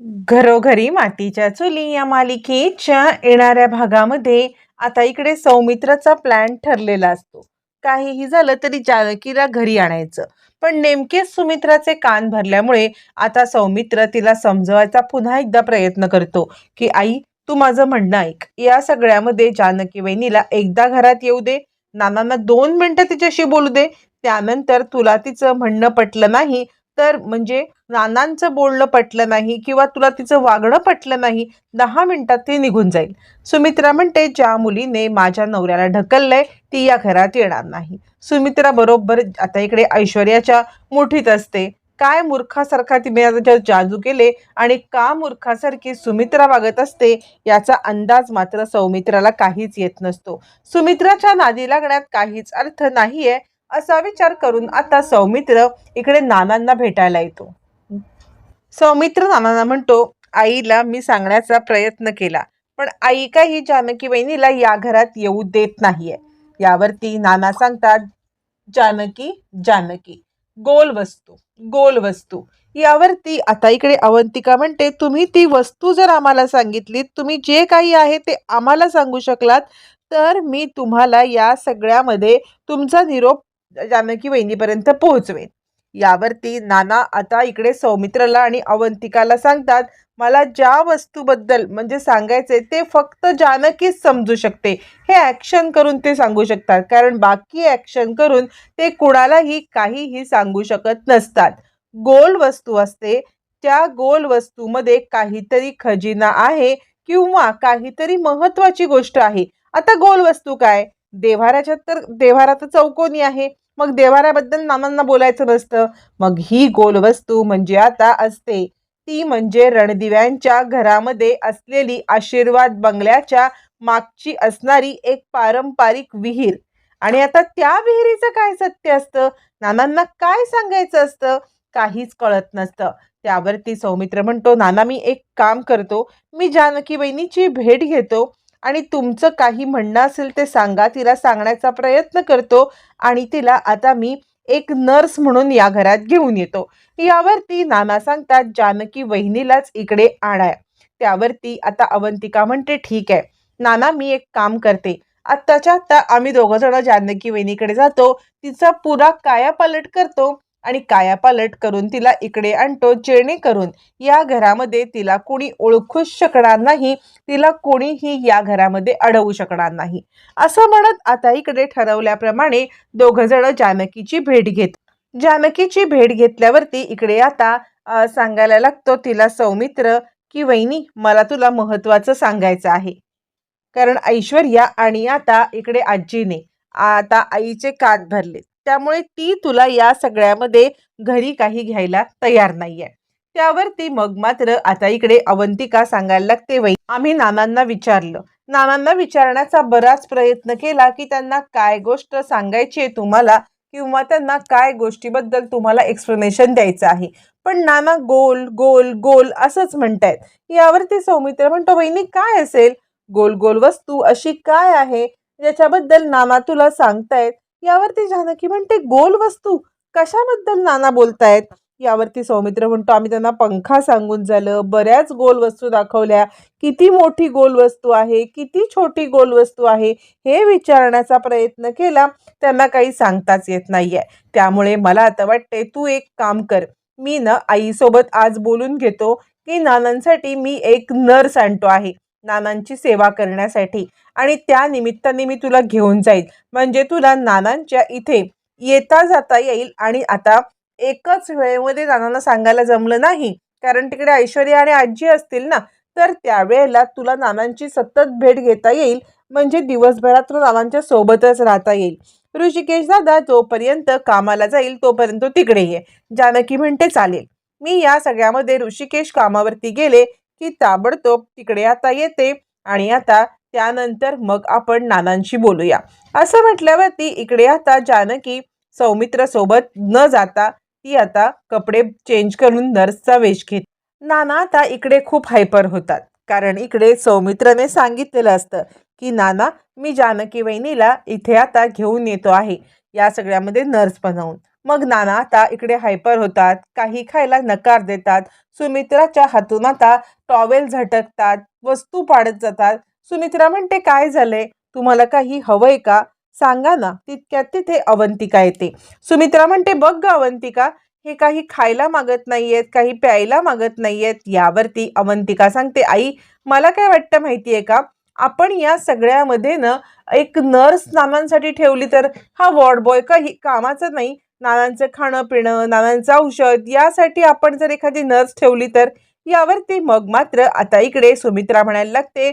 घरोघरी मातीच्या चुली या मालिकेच्या येणाऱ्या भागामध्ये आता इकडे सौमित्राचा प्लॅन ठरलेला असतो. काहीही झालं तरी जानकीला घरी आणायचं. पण नेमकेच सुमित्राचे कान भरल्यामुळे आता सौमित्र तिला समजवायचा पुन्हा एकदा प्रयत्न करतो की आई तू माझं म्हणणं ऐक. या सगळ्यामध्ये जानकी वहिनीला एकदा घरात येऊ दे. नानांना दोन मिनटं तिच्याशी बोलू दे. त्यानंतर तुला तिचं म्हणणं पटलं नाही तर म्हणजे नानांचं बोलणं पटलं नाही किंवा तुला तिचं वागणं पटलं नाही दहा मिनिटात ती निघून जाईल. सुमित्रा म्हणते ज्या मुलीने माझ्या नवऱ्याला ढकललंय ती या घरात येणार नाही. सुमित्रा बरोबर आता इकडे ऐश्वर्याच्या मुठीत असते. काय मूर्खासारखा तिने आता जादू केले आणि का मूर्खासारखी सुमित्रा वागत असते याचा अंदाज मात्र सौमित्राला काहीच येत नसतो. सुमित्राच्या नादी लागण्यात काहीच अर्थ नाहीये असा विचार करून आता सौमित्र इकडे नानांना भेटायला येतो. सौमित्र नानांना म्हणतो आईला मी सांगण्याचा प्रयत्न केला पण आई काही जानकी वहिनीला या घरात येऊ देत नाहीये. यावरती नाना सांगतात जानकी जानकी गोल वस्तू गोल वस्तू. यावरती आता इकडे अवंतिका म्हणते तुम्ही ती वस्तू जर आम्हाला सांगितलीत तुम्ही जे काही आहे ते आम्हाला सांगू शकलात तर मी तुम्हाला या सगळ्यामध्ये तुमचा निरोप जानकी वहिनीपर्यंत पोहोचवेन. यावरती नाना आता इकडे सौमित्राला आणि अवंतिकाला सांगतात मला ज्या वस्तूबद्दल म्हणजे सांगायचे ते फक्त जानकीच समजू शकते. हे ॲक्शन करून ते सांगू शकतात. कारण बाकी ॲक्शन करून ते कुणालाही काहीही सांगू शकत नसतात. गोल वस्तू असते. त्या गोल वस्तूमध्ये काहीतरी खजिना आहे किंवा काहीतरी महत्त्वाची गोष्ट आहे. आता गोल वस्तू काय? देव्हाऱ्याच्यात तर देव्हारा तर चौकोनी आहे. मग देव्हाऱ्याबद्दल नानांना बोलायचं नसतं. मग ही गोल वस्तू म्हणजे आता असते. ती म्हणजे रणदिव्यांच्या घरामध्ये असलेली आशीर्वाद बंगल्याच्या मागची असणारी एक पारंपरिक विहीर. आणि आता त्या विहिरीचं काय सत्य असतं? नानांना काय सांगायचं असतं? काहीच कळत नसतं. त्यावरती सौमित्र म्हणतो नाना मी एक काम करतो. मी जानकी बहिणीची भेट घेतो. आणि तुमचं काही म्हणणं असेल ते सांगा तिला सांगण्याचा प्रयत्न करतो आणि तिला आता मी एक नर्स म्हणून या घरात घेऊन येतो. यावरती नाना सांगतात जानकी वहिनीलाच इकडे आणाय. त्यावरती आता अवंतिका म्हणते ठीक आहे. नाना मी एक काम करते. आत्ताच्या आत्ता आम्ही दोघं जण जानकी वहिनीकडे जातो. तिचा पुरा कायापालट करतो. आणि कायापालट करून तिला इकडे आणतो जेणेकरून या घरामध्ये तिला कोणी ओळखूच शकणार नाही तिला कोणीही या घरामध्ये अडवू शकणार नाही. असं म्हणत आता इकडे ठरवल्याप्रमाणे दोघंजणं जानकीची भेट घेत जानकीची भेट घेतल्यावरती इकडे आता सांगायला लागतो तिला सौमित्र की वहिनी मला तुला महत्वाचं सांगायचं आहे. कारण ऐश्वर्या आणि आता इकडे आजीने आता आईचे कात भरले त्यामुळे ती तुला या सगळ्यामध्ये घरी काही घ्यायला तयार नाहीये. त्यावरती मग मात्र आता इकडे अवंतिका सांगायला लागते वै आम्ही नानांना विचारलं. नानांना विचारण्याचा बराच प्रयत्न केला की त्यांना काय गोष्ट सांगायची आहे तुम्हाला किंवा त्यांना काय गोष्टीबद्दल तुम्हाला एक्सप्लेनेशन द्यायचं आहे. पण नाना गोल गोल गोल असंच म्हणतायत. यावरती सौमित्र म्हणतो वहिनी काय असेल? गोल गोल वस्तू अशी काय आहे? ज्याच्याबद्दल नाना तुला सांगतायत. यावरती जानकी म्हणते गोल वस्तू. कशाबद्दल नाना बोलतायत? यावरती सौमित्र म्हणतो आम्ही त्यांना पंखा सांगून झालं. बऱ्याच गोल वस्तू दाखवल्या. किती मोठी गोल वस्तू आहे? किती छोटी गोल वस्तू आहे? हे विचारण्याचा प्रयत्न केला. त्यांना काही सांगताच येत नाहीये. त्यामुळे मला आता वाटते तू एक काम कर. मी ना आईसोबत आज बोलून घेतो की नानांसाठी मी एक नर्स आणतो आहे. नानांची सेवा करण्यासाठी. आणि त्या निमित्ताने मी तुला घेऊन जाईल म्हणजे तुला नानांच्या इथे येता जाता येईल. आणि आता एकच वेळेमध्ये नानांना सांगायला जमलं नाही. कारण तिकडे ऐश्वर्या आणि आजी असतील ना तर त्यावेळेला तुला नानांची सतत भेट घेता येईल. म्हणजे दिवसभरात तुला नानांच्या सोबतच राहता येईल. ऋषिकेश दादा जोपर्यंत कामाला जाईल तोपर्यंत तिकडे ये. जानकी म्हणते चालेल. मी या सगळ्यामध्ये ऋषिकेश कामावरती गेले. की ताबडतोब तिकडे आता येते आणि आता त्यानंतर मग आपण नानांशी बोलूया. असं म्हटल्यावरती इकडे आता जानकी सौमित्र सोबत न जाता ती आता कपडे चेंज करून नर्सचा वेश घेत. नाना आता इकडे खूप हायपर होतात. कारण इकडे सौमित्रने सांगितलेलं असतं की नाना मी जानकी वहिनीला इथे आता घेऊन येतो आहे. या सगळ्यामध्ये नर्स बनवून. मग नाना आता इकडे हायपर होतात काही खायला नकार देतात. सुमित्राच्या हातून आता टॉवेल झटकतात वस्तू पाडत जातात. सुमित्रा म्हणते काय झालंय? तुम्हाला काही हवंय का? सांगा ना तितक्यात तिथे अवंतिका येते. सुमित्रा म्हणते बघ ग अवंतिका हे काही खायला मागत नाहीयेत काही प्यायला मागत नाहीयेत. यावरती अवंतिका सांगते आई मला काय वाटतं माहितीये का? आपण या सगळ्यामध्ये ना एक नर्स नामांसाठी ठेवली तर हा वॉर्ड बॉय काही कामाचं नाही नानांचं खाणं पिणं नानांचं औषध यासाठी आपण जर एखादी नर्स ठेवली तर यावरती मग मात्र आता इकडे सुमित्रा म्हणायला लागते.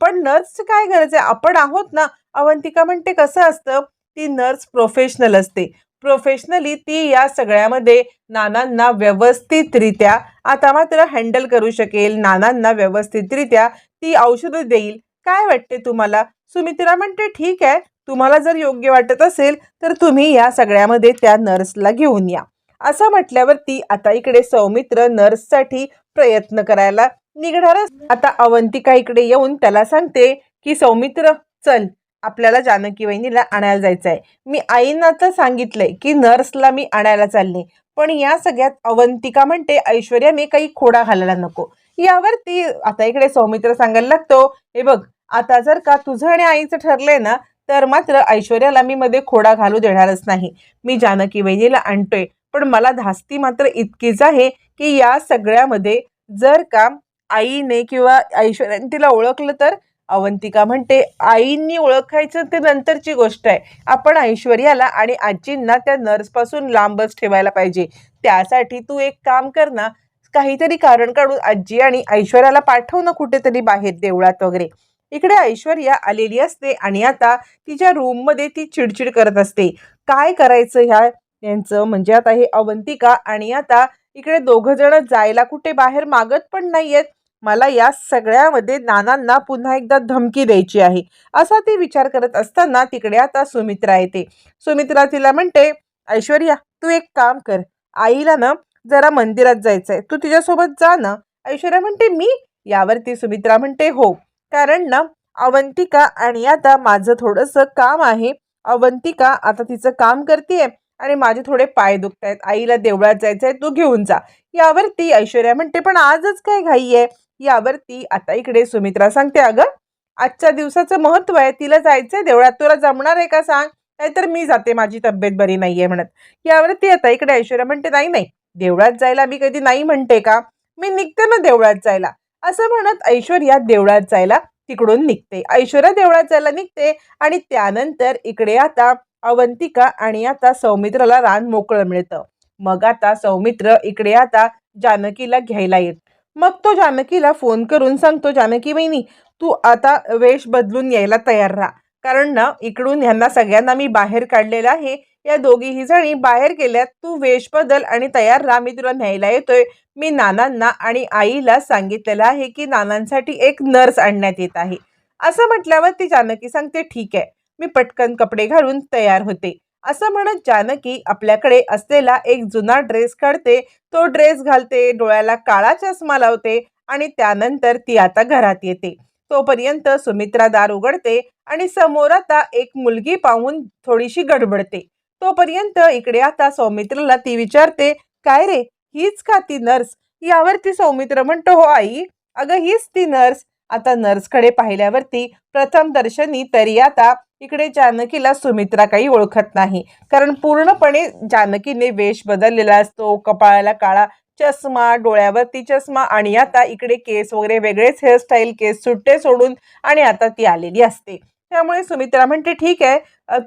पण नर्सचं काय गरज आहे? आपण आहोत ना. अवंतिका म्हणते कसं असतं? ती नर्स प्रोफेशनल असते. प्रोफेशनली ती या सगळ्यामध्ये नानांना व्यवस्थितरित्या आता मात्र हँडल करू शकेल. नानांना व्यवस्थितरित्या ती औषधं देईल. काय वाटते तुम्हाला? सुमित्रा म्हणते ठीक आहे. तुम्हाला जर योग्य वाटत असेल तर तुम्ही या सगळ्यामध्ये त्या नर्सला घेऊन या. असं म्हटल्यावरती आता इकडे सौमित्र नर्ससाठी प्रयत्न करायला निघणार आता अवंतिका इकडे येऊन त्याला सांगते की सौमित्र चल आपल्याला जानकी वहिनीला आणायला जायचं आहे मी आईंना तर सांगितलंय की नर्सला मी आणायला चालले पण या सगळ्यात अवंतिका म्हणते ऐश्वर्याने काही खोडा घालायला नको. यावरती आता इकडे सौमित्र सांगायला लागतो हे बघ आता जर का तुझं आणि आईचं ठरलंय ना तर मात्र ऐश्वर्याला मी मध्ये खोडा घालू देणारच नाही. मी जानकी वहिनीला आणतोय. पण मला धास्ती मात्र इतकीच आहे की या सगळ्यामध्ये जर का आईने किंवा ऐश्वर्याने तिला ओळखलं तर? अवंतिका म्हणते आईंनी ओळखायचं ते नंतरची गोष्ट आहे. आपण ऐश्वर्याला आणि आजींना त्या नर्सपासून लांबच ठेवायला पाहिजे. त्यासाठी तू एक काम कर ना काहीतरी कारण काढून आजी आणि ऐश्वर्याला पाठव ना कुठेतरी बाहेर देवळात वगैरे. इकडे ऐश्वर्या आलेली असते आणि आता तिच्या रूममध्ये ती चिडचिड करत असते. काय करायचं ह्या? यांचं म्हणजे आता हे अवंतिका आणि आता इकडे दोघं जण जायला कुठे बाहेर मागत पण नाहीयेत. मला या सगळ्यामध्ये नानांना पुन्हा एकदा धमकी द्यायची आहे. असा ती विचार करत असताना तिकडे आता सुमित्रा येते. सुमित्रा तिला म्हणते ऐश्वर्या तू एक काम कर. आईला ना जरा मंदिरात जायचं आहे तू तिच्यासोबत जा ना. ऐश्वर्या म्हणते मी? यावरती सुमित्रा म्हणते हो. कारण ना अवंतिका आणि आता माझं थोडंसं काम आहे. अवंतिका आता तिचं काम करते आणि माझे थोडे पाय दुखत आहेत आईला देवळात जायचं आहे तू घेऊन जा. यावरती ऐश्वर्या म्हणते पण आजच काय घाई आहे यावरती आता इकडे सुमित्रा सांगते अगं आजच्या दिवसाचं महत्त्व आहे तिला जायचंय देवळात. तुला जमणार आहे का सांग? नाहीतर मी जाते माझी तब्येत बरी नाही आहे म्हणत. यावरती आता इकडे ऐश्वर्या म्हणते नाही नाही. देवळात जायला मी कधी नाही म्हणते का? मी निघते ना देवळात जायला. असं म्हणत ऐश्वर्या देवळात जायला तिकडून निघते. ऐश्वर्या देवळात जायला निघते आणि त्यानंतर इकडे आता अवंतिका आणि आता सौमित्राला रान मोकळं मिळतं. मग आता सौमित्र इकडे आता जानकीला घ्यायला येत. मग तो जानकीला फोन करून सांगतो जानकी वहिनी तू आता वेश बदलून यायला तयार राहा. कारण ना इकडून ह्यांना सगळ्यांना मी बाहेर काढलेलं आहे. या दोघीही जणी बाहेर गेल्यात. तू वेश बदल आणि तयार राहा. मी तुला न्यायला येतोय. मी नानांना आणि आईला सांगितलेलं आहे की नानांसाठी एक नर्स आणण्यात येत आहे. असं म्हटल्यावर ती जानकी सांगते ठीक आहे मी पटकन कपडे घालून तयार होते. असं म्हणत जानकी आपल्याकडे असलेला एक जुना ड्रेस काढते. तो ड्रेस घालते डोळ्याला काळा चष्मा लावते आणि त्यानंतर ती आता घरात येते. तोपर्यंत सुमित्रा दार उघडते आणि समोर आता एक मुलगी पाहून थोडीशी गडबडते. तोपर्यंत इकडे आता सौमित्रला ती विचारते काय रे हीच का ती नर्स? यावरती सौमित्र म्हणतो हो आई अगं हीच ती नर्स. आता नर्सकडे पाहिल्यावरती प्रथम दर्शनी तरी आता इकडे जानकीला सुमित्रा काही ओळखत नाही. कारण पूर्णपणे जानकीने वेश बदललेला असतो कपाळाला काळा चष्मा डोळ्यावरती चष्मा आणि आता इकडे केस वगैरे वेगळेच हेअरस्टाईल केस सुट्टे सोडून आणि आता ती आलेली असते. त्यामुळे सुमित्रा म्हणते ठीक आहे.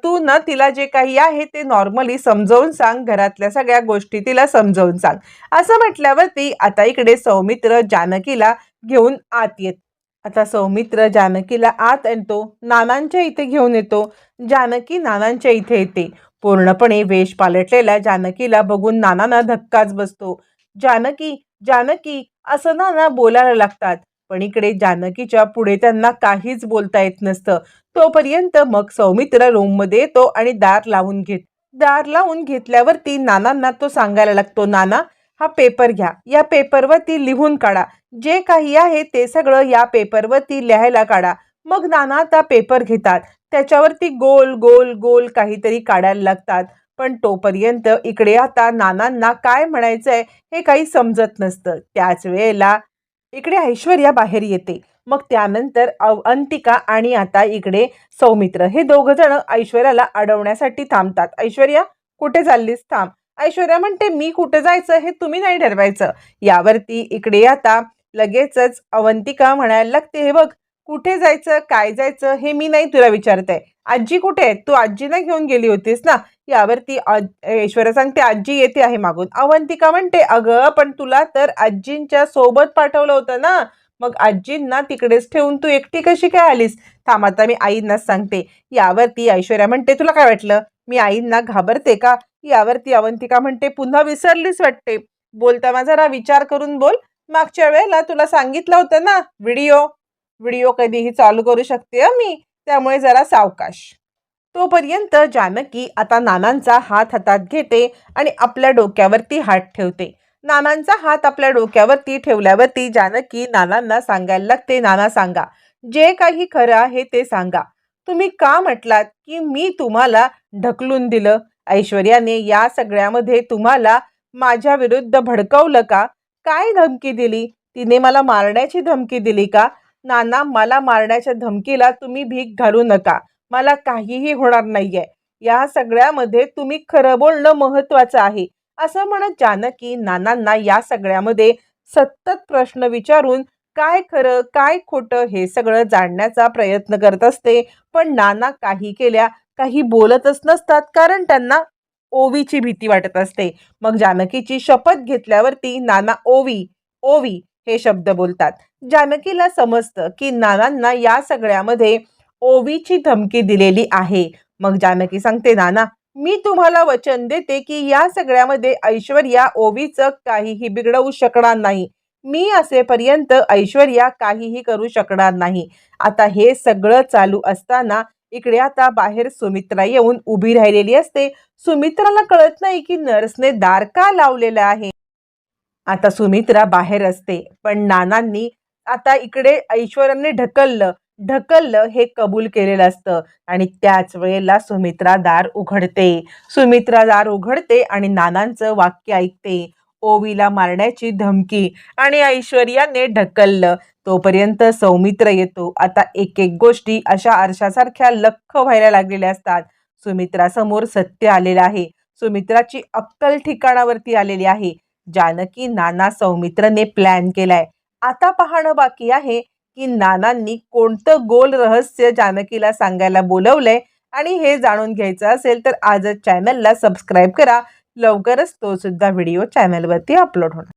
तू ना तिला जे काही आहे ते नॉर्मली समजावून सांग. घरातल्या सगळ्या गोष्टी तिला समजावून सांग. असं म्हटल्यावरती आता इकडे सौमित्र जानकीला घेऊन आत येत. आता सौमित्र जानकीला आत येतो नानांच्या इथे घेऊन येतो. जानकी नानांच्या इथे येते. पूर्णपणे वेश पालटलेल्या जानकीला बघून नानांना धक्काच बसतो. जानकी जानकी असं नाना बोलायला लागतात. पण इकडे जानकीच्या पुढे त्यांना काहीच बोलता येत नसतं. तोपर्यंत मग सौमित्र रूममध्ये येतो आणि दार लावून घेत दार लावून घेतल्यावरती नानांना तो सांगायला लागतो नाना हा पेपर घ्या. या पेपरवरती लिहून काढा. जे काही आहे ते सगळं या पेपरवरती लिहायला काढा. मग नाना आता पेपर घेतात. त्याच्यावरती गोल गोल गोल काहीतरी काढायला लागतात. पण तोपर्यंत इकडे आता नानांना काय म्हणायचंय हे काही समजत नसतं. त्याच वेळेला इकडे ऐश्वर्या बाहेर येते. मग त्यानंतर अंतिका आणि आता इकडे सौमित्र. हे दोघ जण ऐश्वर्याला अडवण्यासाठी थांबतात. ऐश्वर्या कुठे चाललीस? थांब. ऐश्वर्या म्हणते मी कुठे जायचं? हे तुम्ही नाही ठरवायचं. यावरती इकडे आता लगेचच अवंतिका म्हणायला लागते हे बघ कुठे जायचं? काय जायचं? हे मी नाही तुला विचारत आहे आजी कुठे आहे? तू आजीला घेऊन गेली होतीस ना? यावरती आज- ऐश्वर्या सांगते आजी येते आहे मागून. अवंतिका म्हणते अगं पण तुला तर आजींच्या सोबत पाठवलं होतं ना? मग आजींना तिकडेच ठेवून तू एकटी कशी काय आलीस? थांब आता मी आईंनाच सांगते. यावरती ऐश्वर्या म्हणते तुला काय वाटलं? मी आईंना घाबरते का? यावरती अवंतिका म्हणते पुन्हा विसरलीच वाटते. बोलताना जरा विचार करून बोल. मागच्या वेळेला तुला सांगितलं होतं ना व्हिडिओ? व्हिडिओ कधीही चालू करू शकते मी. त्यामुळे जरा सावकाश. तोपर्यंत जानकी आता नानांचा हात हातात घेते आणि आपल्या डोक्यावरती हात ठेवते. नानांचा हात आपल्या डोक्यावरती ठेवल्यावरती जानकी नानांना सांगायला लागते नाना सांगा जे काही खरं आहे ते सांगा. तुम्ही का म्हटलात की मी तुम्हाला ढकलून दिलं? ऐश्वर्याने या सगळ्यामध्ये तुम्हाला माझ्या विरुद्ध भडकवलं का? काय धमकी दिली? तिने मला मारण्याची धमकी दिली का? नाना मला मारण्याच्या धमकीला तुम्ही भीक घालू नका. मला काहीही होणार नाहीये. या सगळ्यामध्ये तुम्ही खरं बोलणं महत्वाचं आहे. असं म्हणत जानकी नानांना या सगळ्यामध्ये सतत प्रश्न विचारून काय खरं काय खोटं हे सगळं जाणण्याचा प्रयत्न करत असते. पण नाना काही केल्या काही बोलतच नसतात कारण त्यांना ओवीची भीती वाटत असते. मग जानकीची शपथ घेतल्यावरती नाना ओवी ओवी हे शब्द बोलतात. जानकीला समजतं की नानांना या सगळ्यामध्ये ओवीची धमकी दिलेली आहे. मग जानकी सांगते नाना मी तुम्हाला वचन देते की या सगळ्यामध्ये ऐश्वर्या ओवीचं काहीही बिघडवू शकणार नाही. मी असेपर्यंत ऐश्वर्या काहीही करू शकणार नाही. आता हे सगळं चालू असताना इकडे आता बाहेर सुमित्रा येऊन उभी राहिलेली असते. सुमित्राला कळत नाही की नर्सने दार का लावलेलं आहे. आता सुमित्रा बाहेर असते. पण नानांनी आता इकडे ऐश्वर्याने ढकललं. ढकललं हे कबूल केलेलं असतं. आणि त्याच वेळेला सुमित्रा दार उघडते. सुमित्रा दार उघडते आणि नानांचं वाक्य ऐकते. ओवीला मारण्याची धमकी आणि ऐश्वर्याने ढकललं. तोपर्यंत सौमित्र येतो. आता एक एक गोष्टी अशा आरशासारख्या लख्ख व्हायला लागलेल्या असतात. सुमित्रासमोर सत्य आलेलं आहे. सुमित्राची अक्कल ठिकाणावरती आलेली आहे. जानकी नाना सौमित्रने प्लॅन केलाय. आता पाहणं बाकी आहे. की नानांनी कोणतं गोल रहस्य जानकीला सांगायला बोलवलंय आणि हे जाणून घ्यायचं असेल तर आजच चॅनलला सबस्क्राईब करा. लवकरच तो सुद्धा व्हिडिओ चॅनलवरती अपलोड होणार.